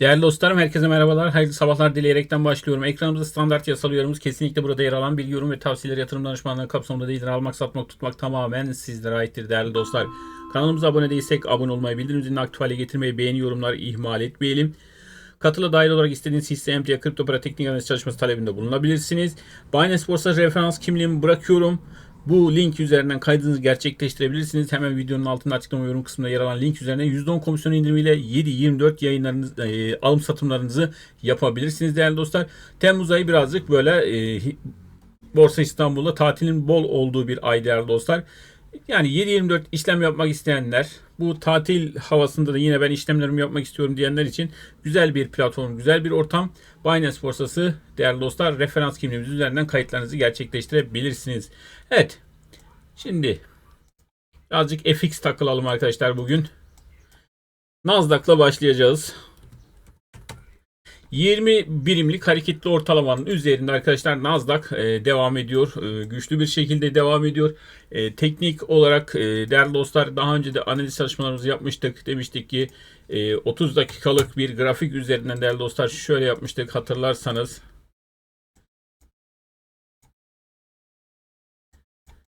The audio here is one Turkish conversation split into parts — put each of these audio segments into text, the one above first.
Değerli dostlarım herkese merhabalar. Hayırlı sabahlar dileyerekten başlıyorum. Ekranımızda standart yasal uyarımız kesinlikle burada yer alan bilgi, yorum ve tavsiyeler yatırım danışmanlığı kapsamında değildir. Almak, satmak, tutmak tamamen sizlere aittir değerli dostlar. Kanalımıza abone değilsek abone olmayı, bildirim zilini aktif hale getirmeyi, beğeni, yorumlar ihmal etmeyelim. Katıla dahil olarak istediğiniz hisse, emtia, kripto para teknik analiz çalışması talebinde bulunabilirsiniz. Binance Borsa referans kimliğimi bırakıyorum. Bu link üzerinden kaydınızı gerçekleştirebilirsiniz. Hemen videonun altında açıklama yorum kısmında yer alan link üzerinden %10 komisyon indirimiyle 7-24 yayınlarınız, e, alım satımlarınızı yapabilirsiniz değerli dostlar. Temmuz ayı birazcık böyle e, Borsa İstanbul'da tatilin bol olduğu bir ay değerli dostlar. Yani 7-24 işlem yapmak isteyenler, bu tatil havasında da yine ben işlemlerimi yapmak istiyorum diyenler için güzel bir platform, güzel bir ortam. Binance borsası değerli dostlar referans kimliğimiz üzerinden kayıtlarınızı gerçekleştirebilirsiniz. Evet. Şimdi birazcık FX takılalım arkadaşlar bugün. Nasdaq'la başlayacağız. 20 birimlik hareketli ortalamanın üzerinde arkadaşlar Nasdaq e, devam ediyor. E, güçlü bir şekilde devam ediyor. E, teknik olarak e, değerli dostlar daha önce de analiz çalışmalarımızı yapmıştık. Demiştik ki e, 30 dakikalık bir grafik üzerinden değerli dostlar şöyle yapmıştık hatırlarsanız.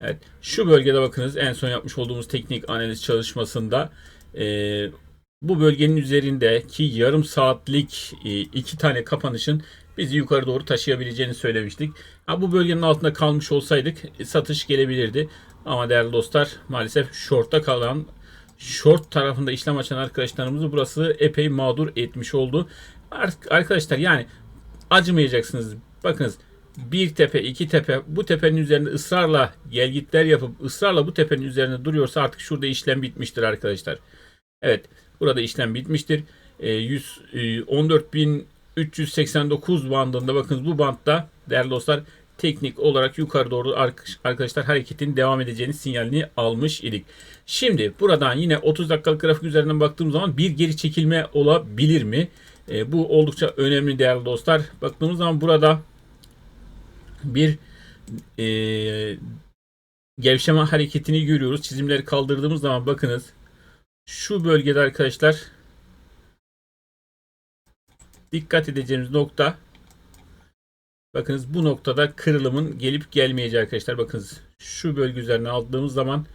Evet, şu bölgede bakınız en son yapmış olduğumuz teknik analiz çalışmasında e, bu bölgenin üzerindeki yarım saatlik e, iki tane kapanışın bizi yukarı doğru taşıyabileceğini söylemiştik. Ha, bu bölgenin altında kalmış olsaydık e, satış gelebilirdi. Ama değerli dostlar maalesef short'ta kalan short tarafında işlem açan arkadaşlarımızı burası epey mağdur etmiş oldu. Arkadaşlar yani acımayacaksınız. Bakınız bir tepe, iki tepe bu tepenin üzerinde ısrarla gelgitler yapıp ısrarla bu tepenin üzerinde duruyorsa artık şurada işlem bitmiştir arkadaşlar. Evet burada işlem bitmiştir. E, 100, e, 14.389 bandında bakınız bu bantta değerli dostlar teknik olarak yukarı doğru arkadaşlar hareketin devam edeceğini sinyalini almış idik. Şimdi buradan yine 30 dakikalık grafik üzerinden baktığım zaman bir geri çekilme olabilir mi? E, bu oldukça önemli değerli dostlar. Baktığımız zaman burada bir e, gevşeme hareketini görüyoruz. Çizimleri kaldırdığımız zaman bakınız şu bölgede arkadaşlar dikkat edeceğimiz nokta bakınız bu noktada kırılımın gelip gelmeyeceği arkadaşlar. Bakınız şu bölge üzerine aldığımız zaman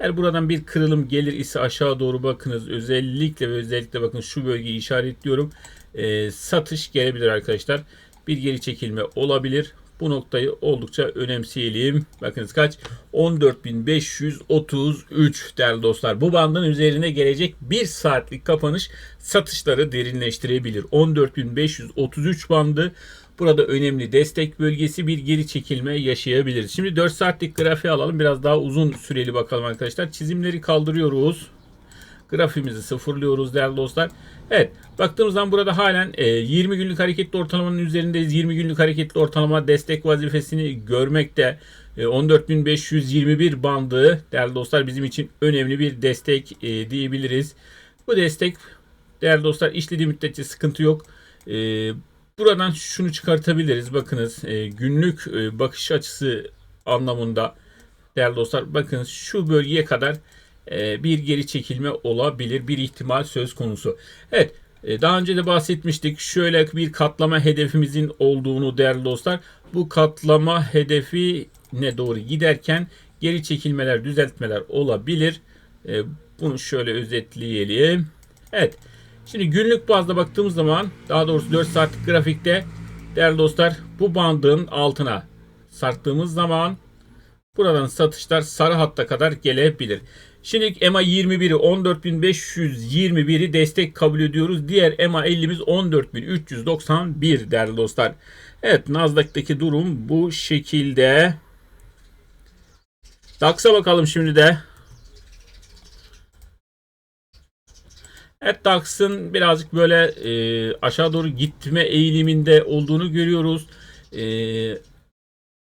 eğer buradan bir kırılım gelir ise aşağı doğru bakınız. Özellikle ve özellikle bakın şu bölgeyi işaretliyorum. E, satış gelebilir arkadaşlar. Bir geri çekilme olabilir. Bu noktayı oldukça önemseyelim. Bakınız kaç? 14.533 değerli dostlar. Bu bandın üzerine gelecek 1 saatlik kapanış satışları derinleştirebilir. 14.533 bandı Burada önemli destek bölgesi bir geri çekilme yaşayabiliriz. Şimdi 4 saatlik grafiği alalım. Biraz daha uzun süreli bakalım arkadaşlar. Çizimleri kaldırıyoruz. Grafimizi sıfırlıyoruz değerli dostlar. Evet baktığımız zaman burada halen 20 e, günlük hareketli ortalamanın üzerindeyiz. 20 günlük hareketli ortalama destek vazifesini görmekte. 14.521 e, bandı değerli dostlar bizim için önemli bir destek e, diyebiliriz. Bu destek değerli dostlar işlediği müddetçe sıkıntı yok. Buradan şunu çıkartabiliriz. Bakınız günlük bakış açısı anlamında değerli dostlar bakınız şu bölgeye kadar bir geri çekilme olabilir. Bir ihtimal söz konusu. Evet e, daha önce de bahsetmiştik. Şöyle bir katlama hedefimizin olduğunu değerli dostlar. Bu katlama hedefi ne doğru giderken geri çekilmeler, düzeltmeler olabilir. E, bunu şöyle özetleyelim. Evet. Şimdi günlük bazda baktığımız zaman daha doğrusu 4 saatlik grafikte değerli dostlar bu bandın altına sarktığımız zaman buradan satışlar sarı hatta kadar gelebilir. Şimdi EMA 21'i 14.521'i destek kabul ediyoruz. Diğer EMA 50'miz 14.391 değerli dostlar. Evet Nasdaq'taki durum bu şekilde. DAX'a bakalım şimdi de. Evet DAX'ın birazcık böyle e, aşağı doğru gitme eğiliminde olduğunu görüyoruz. E,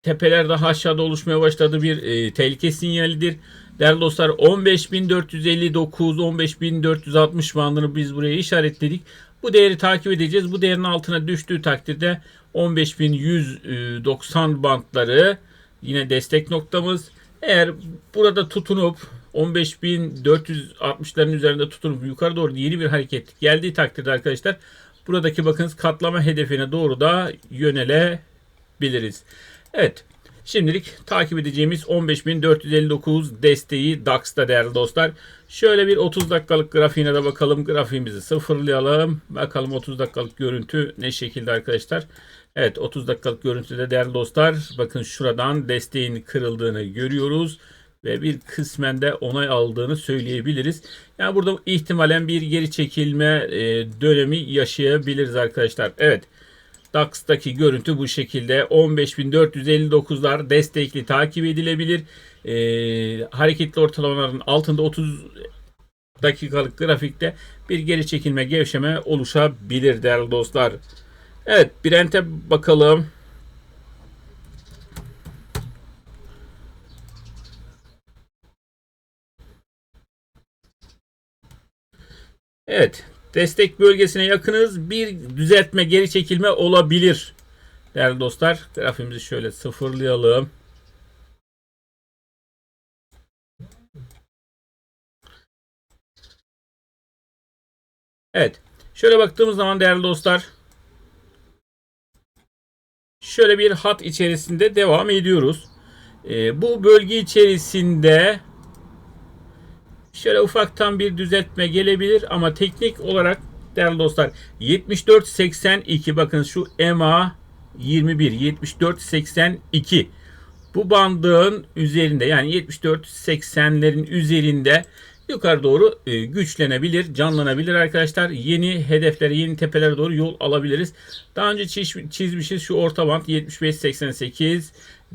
tepeler daha aşağıda oluşmaya başladı bir e, tehlike sinyalidir. Değerli dostlar 15.459 15.460 bandını biz buraya işaretledik. Bu değeri takip edeceğiz. Bu değerin altına düştüğü takdirde 15.190 bantları yine destek noktamız. Eğer burada tutunup 15.460'ların üzerinde tutunup yukarı doğru yeni bir hareket geldiği takdirde arkadaşlar buradaki bakınız katlama hedefine doğru da yönelebiliriz. Evet. Şimdilik takip edeceğimiz 15.459 desteği DAX'ta değerli dostlar. Şöyle bir 30 dakikalık grafiğine de bakalım. Grafiğimizi sıfırlayalım. Bakalım 30 dakikalık görüntü ne şekilde arkadaşlar. Evet 30 dakikalık görüntüde değerli dostlar. Bakın şuradan desteğin kırıldığını görüyoruz. Ve bir kısmen de onay aldığını söyleyebiliriz. Yani burada ihtimalen bir geri çekilme e, dönemi yaşayabiliriz arkadaşlar. Evet. DAX'taki görüntü bu şekilde 15.459'lar destekli takip edilebilir. E, hareketli ortalamaların altında 30 dakikalık grafikte bir geri çekilme gevşeme oluşabilir değerli dostlar. Evet Brent'e bakalım. Evet destek bölgesine yakınız. Bir düzeltme geri çekilme olabilir. Değerli dostlar grafimizi şöyle sıfırlayalım. Evet. Şöyle baktığımız zaman değerli dostlar şöyle bir hat içerisinde devam ediyoruz. Ee, bu bölge içerisinde şöyle ufaktan bir düzeltme gelebilir ama teknik olarak değerli dostlar 74.82 bakın şu EMA 21 74.82 bu bandın üzerinde yani 74.80'lerin üzerinde yukarı doğru e, güçlenebilir, canlanabilir arkadaşlar. Yeni hedeflere, yeni tepelere doğru yol alabiliriz. Daha önce çiz, çizmişiz şu orta band 75-88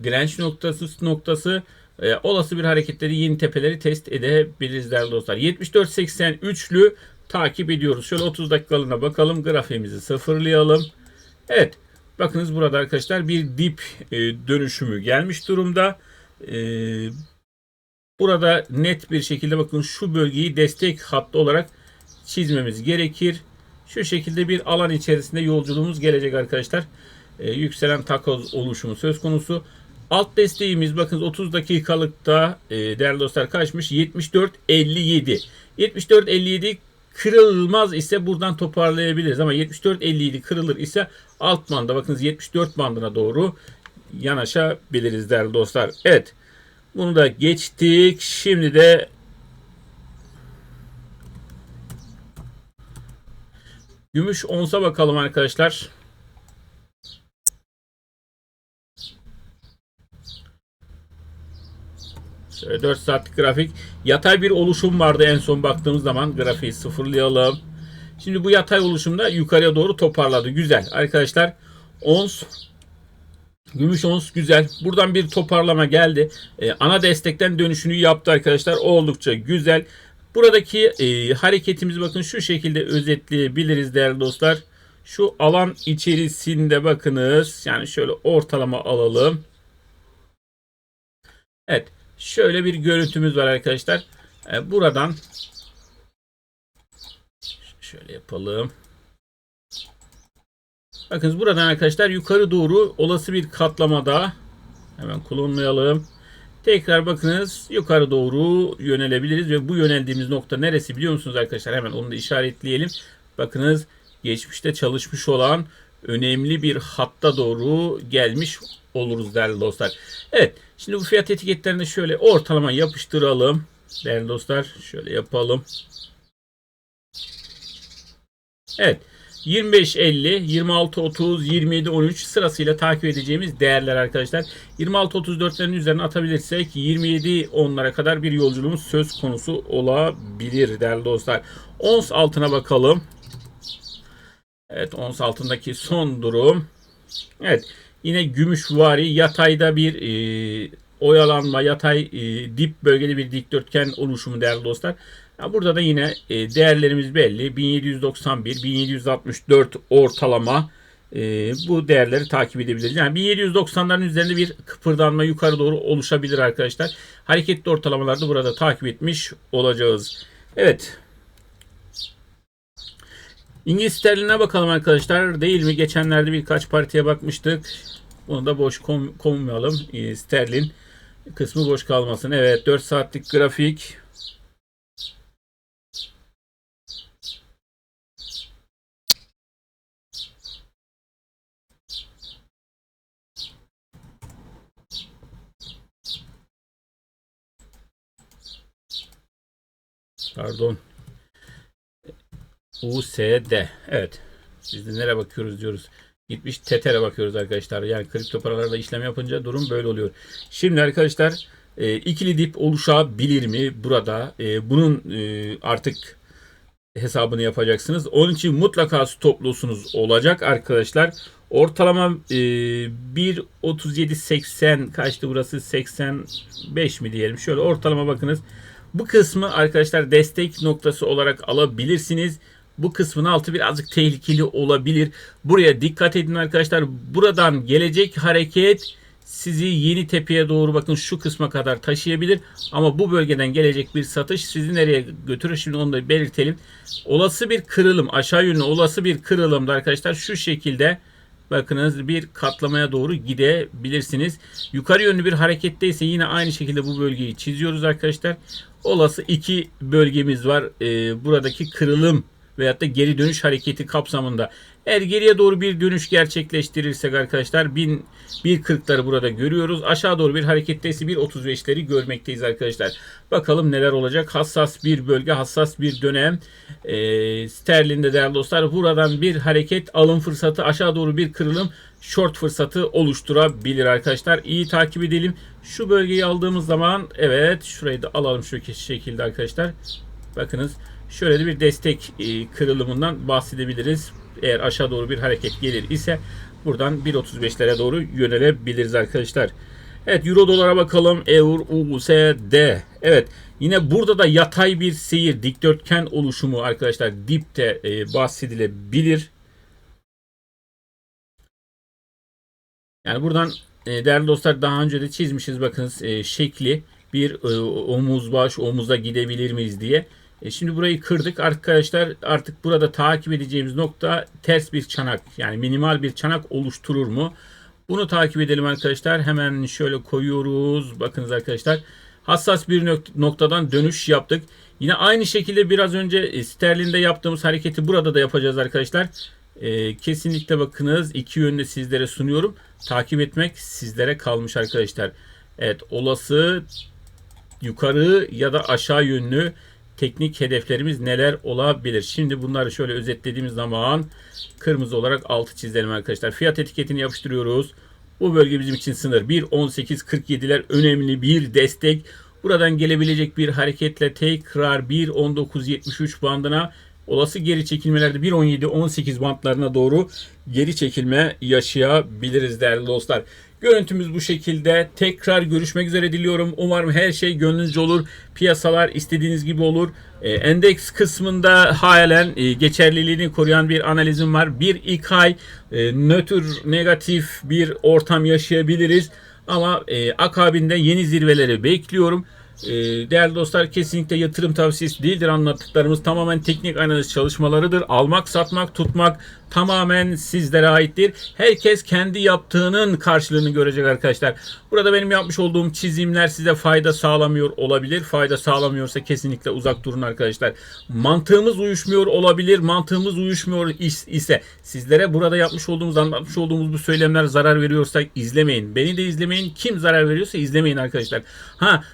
direnç noktası noktası e, olası bir hareketleri yeni tepeleri test edebiliriz değerli dostlar. 74-83'lü takip ediyoruz. Şöyle 30 dakikalığına bakalım. Grafiğimizi sıfırlayalım. Evet. Bakınız burada arkadaşlar bir dip e, dönüşümü gelmiş durumda. E, burada net bir şekilde bakın şu bölgeyi destek hattı olarak çizmemiz gerekir. Şu şekilde bir alan içerisinde yolculuğumuz gelecek arkadaşlar. E, yükselen takoz oluşumu söz konusu. Alt desteğimiz bakın 30 dakikalıkta e, değerli dostlar kaçmış? 74.57. 74.57 kırılmaz ise buradan toparlayabiliriz ama 74.57 kırılır ise alt banda bakınız 74 bandına doğru yanaşabiliriz değerli dostlar. Evet. Bunu da geçtik. Şimdi de gümüş onsa bakalım arkadaşlar. 4 saatlik grafik. Yatay bir oluşum vardı en son baktığımız zaman. Grafiği sıfırlayalım. Şimdi bu yatay oluşumda yukarıya doğru toparladı. Güzel. Arkadaşlar ons Gümüş ons güzel. Buradan bir toparlama geldi. Ee, ana destekten dönüşünü yaptı arkadaşlar. Oldukça güzel. Buradaki e, hareketimizi bakın şu şekilde özetleyebiliriz değerli dostlar. Şu alan içerisinde bakınız. Yani şöyle ortalama alalım. Evet. Şöyle bir görüntümüz var arkadaşlar. Ee, buradan şöyle yapalım. Bakın buradan arkadaşlar yukarı doğru olası bir katlamada hemen kullanmayalım. Tekrar bakınız yukarı doğru yönelebiliriz ve bu yöneldiğimiz nokta neresi biliyor musunuz arkadaşlar? Hemen onu da işaretleyelim. Bakınız geçmişte çalışmış olan önemli bir hatta doğru gelmiş oluruz değerli dostlar. Evet şimdi bu fiyat etiketlerini şöyle ortalama yapıştıralım. Değerli dostlar şöyle yapalım. Evet 25.50, 26.30, 27.13 sırasıyla takip edeceğimiz değerler arkadaşlar. 26.34'lerin üzerine atabilirsek 27.10'lara kadar bir yolculuğumuz söz konusu olabilir değerli dostlar. Ons altına bakalım. Evet ons altındaki son durum. Evet yine gümüşvari yatayda bir e, oyalanma yatay e, dip bölgede bir dikdörtgen oluşumu değerli dostlar. Ya burada da yine e, değerlerimiz belli. 1791, 1764 ortalama e, bu değerleri takip edebiliriz. Yani 1790'ların üzerinde bir kıpırdanma yukarı doğru oluşabilir arkadaşlar. Hareketli ortalamalarda burada takip etmiş olacağız. Evet. İngiliz sterline bakalım arkadaşlar. Değil mi? Geçenlerde birkaç partiye bakmıştık. Bunu da boş kom konmayalım. Ee, sterlin kısmı boş kalmasın. Evet 4 saatlik grafik. Pardon. USD. Evet. Biz de nereye bakıyoruz diyoruz. Gitmiş Tether'e bakıyoruz arkadaşlar. Yani kripto paralarla işlem yapınca durum böyle oluyor. Şimdi arkadaşlar e, ikili dip oluşabilir mi burada? E, bunun e, artık hesabını yapacaksınız. Onun için mutlaka stop loss'unuz olacak arkadaşlar. Ortalama e, 1.37.80 kaçtı burası? 85 mi diyelim. Şöyle ortalama bakınız. Bu kısmı arkadaşlar destek noktası olarak alabilirsiniz. Bu kısmın altı birazcık tehlikeli olabilir. Buraya dikkat edin arkadaşlar. Buradan gelecek hareket sizi yeni tepeye doğru bakın şu kısma kadar taşıyabilir. Ama bu bölgeden gelecek bir satış sizi nereye götürür? Şimdi onu da belirtelim. Olası bir kırılım aşağı yönlü olası bir kırılımda arkadaşlar şu şekilde bakınız bir katlamaya doğru gidebilirsiniz. Yukarı yönlü bir hareketteyse yine aynı şekilde bu bölgeyi çiziyoruz arkadaşlar. Olası iki bölgemiz var. Ee, buradaki kırılım veyahut da geri dönüş hareketi kapsamında. Eğer geriye doğru bir dönüş gerçekleştirirsek arkadaşlar 1.40'ları burada görüyoruz. Aşağı doğru bir hareketteyse 1.35'leri görmekteyiz arkadaşlar. Bakalım neler olacak. Hassas bir bölge, hassas bir dönem. E, sterlinde değerli dostlar buradan bir hareket alım fırsatı aşağı doğru bir kırılım short fırsatı oluşturabilir arkadaşlar. İyi takip edelim. Şu bölgeyi aldığımız zaman evet şurayı da alalım şu şekilde arkadaşlar. Bakınız şöyle bir destek e, kırılımından bahsedebiliriz. Eğer aşağı doğru bir hareket gelir ise buradan 1.35'lere doğru yönelebiliriz arkadaşlar. Evet Euro dolara bakalım. Eur USD. Evet yine burada da yatay bir seyir dikdörtgen oluşumu arkadaşlar dipte e, bahsedilebilir. Yani buradan e, değerli dostlar daha önce de çizmişiz bakınız e, şekli bir e, omuz baş omuza gidebilir miyiz diye. E şimdi burayı kırdık arkadaşlar artık burada takip edeceğimiz nokta ters bir çanak yani minimal bir çanak oluşturur mu? Bunu takip edelim arkadaşlar hemen şöyle koyuyoruz bakınız arkadaşlar hassas bir noktadan dönüş yaptık. Yine aynı şekilde biraz önce sterlinde yaptığımız hareketi burada da yapacağız arkadaşlar. E, kesinlikle bakınız iki yönde sizlere sunuyorum. Takip etmek sizlere kalmış arkadaşlar. Evet olası yukarı ya da aşağı yönlü teknik hedeflerimiz neler olabilir? Şimdi bunları şöyle özetlediğimiz zaman kırmızı olarak altı çizelim arkadaşlar. Fiyat etiketini yapıştırıyoruz. Bu bölge bizim için sınır. 1.18.47'ler önemli bir destek. Buradan gelebilecek bir hareketle tekrar 1.19.73 bandına olası geri çekilmelerde 1.17-18 bantlarına doğru geri çekilme yaşayabiliriz değerli dostlar. Görüntümüz bu şekilde. Tekrar görüşmek üzere diliyorum. Umarım her şey gönlünüzce olur. Piyasalar istediğiniz gibi olur. E, endeks kısmında halen e, geçerliliğini koruyan bir analizim var. Bir ilk ay e, nötr negatif bir ortam yaşayabiliriz. Ama e, akabinde yeni zirveleri bekliyorum. Ee, değerli dostlar kesinlikle yatırım tavsiyesi değildir anlattıklarımız tamamen teknik analiz çalışmalarıdır. Almak, satmak, tutmak tamamen sizlere aittir. Herkes kendi yaptığının karşılığını görecek arkadaşlar. Burada benim yapmış olduğum çizimler size fayda sağlamıyor olabilir. Fayda sağlamıyorsa kesinlikle uzak durun arkadaşlar. Mantığımız uyuşmuyor olabilir. Mantığımız uyuşmuyor ise sizlere burada yapmış olduğumuz, anlatmış olduğumuz bu söylemler zarar veriyorsa izlemeyin. Beni de izlemeyin. Kim zarar veriyorsa izlemeyin arkadaşlar. Ha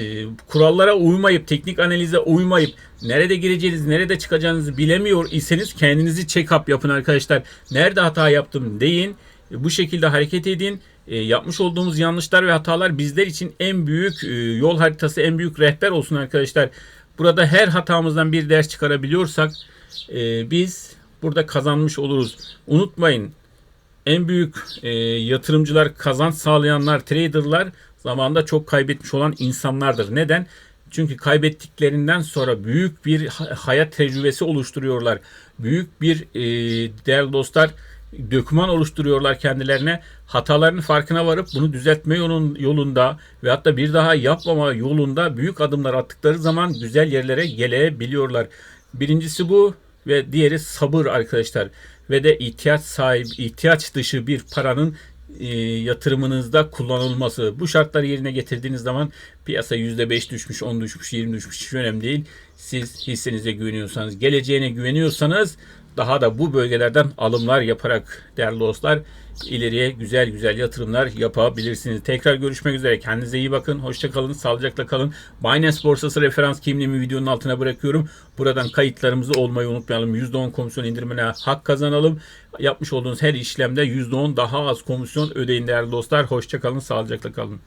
e, kurallara uymayıp, teknik analize uymayıp nerede gireceğinizi, nerede çıkacağınızı bilemiyor iseniz kendinizi check-up yapın arkadaşlar. Nerede hata yaptım deyin. E, bu şekilde hareket edin. E, yapmış olduğumuz yanlışlar ve hatalar bizler için en büyük e, yol haritası, en büyük rehber olsun arkadaşlar. Burada her hatamızdan bir ders çıkarabiliyorsak e, biz burada kazanmış oluruz. Unutmayın en büyük e, yatırımcılar, kazanç sağlayanlar, traderlar zamanında çok kaybetmiş olan insanlardır. Neden? Çünkü kaybettiklerinden sonra büyük bir hayat tecrübesi oluşturuyorlar. Büyük bir e, değerli dostlar döküman oluşturuyorlar kendilerine. Hatalarının farkına varıp bunu düzeltme yolun, yolunda ve hatta bir daha yapmama yolunda büyük adımlar attıkları zaman güzel yerlere gelebiliyorlar. Birincisi bu ve diğeri sabır arkadaşlar ve de ihtiyaç sahibi ihtiyaç dışı bir paranın e, yatırımınızda kullanılması. Bu şartları yerine getirdiğiniz zaman piyasa %5 düşmüş, 10 düşmüş, 20 düşmüş hiç önemli değil. Siz hissenize güveniyorsanız, geleceğine güveniyorsanız daha da bu bölgelerden alımlar yaparak değerli dostlar ileriye güzel güzel yatırımlar yapabilirsiniz. Tekrar görüşmek üzere. Kendinize iyi bakın. Hoşça kalın. Sağlıcakla kalın. Binance borsası referans kimliğimi videonun altına bırakıyorum. Buradan kayıtlarımızı olmayı unutmayalım. %10 komisyon indirimine hak kazanalım. Yapmış olduğunuz her işlemde %10 daha az komisyon ödeyin değerli dostlar. Hoşça kalın. Sağlıcakla kalın.